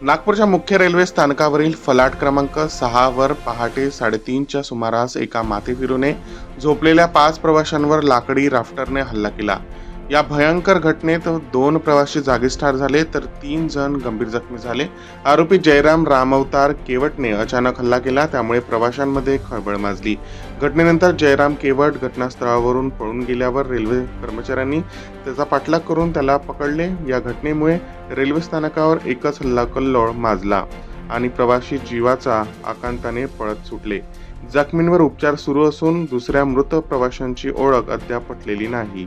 नागपूरच्या मुख्य रेल्वे स्थानकावरील फलाट क्रमांक सहावर पहाटे साडेतीनच्या सुमारास एका माथेफिरूने झोपलेल्या पाच प्रवाशांवर लाकडी राफ्टरने हल्ला केला. या भयंकर घटनेत दोन प्रवासी जागीच ठार झाले तर तीन जण गंभीर जखमी झाले. आरोपी जयराम रामअवतार केवटने अचानक हल्ला केला त्यामुळे प्रवाशांमध्ये खळबळ माजली. घटनेनंतर जयराम केवट घटनास्थळावरून पळून गेल्यावर रेल्वे कर्मचाऱ्यांनी त्याचा पाठलाग करून त्याला पकडले. या घटनेमुळे रेल्वे स्थानकावर एकच हल्लाकल्लोळ माजला आणि प्रवासी जीवाचा आकांताने पळत सुटले. जखमींवर उपचार सुरू असून दुसऱ्या मृत प्रवाशांची ओळख अद्याप पटलेली नाही.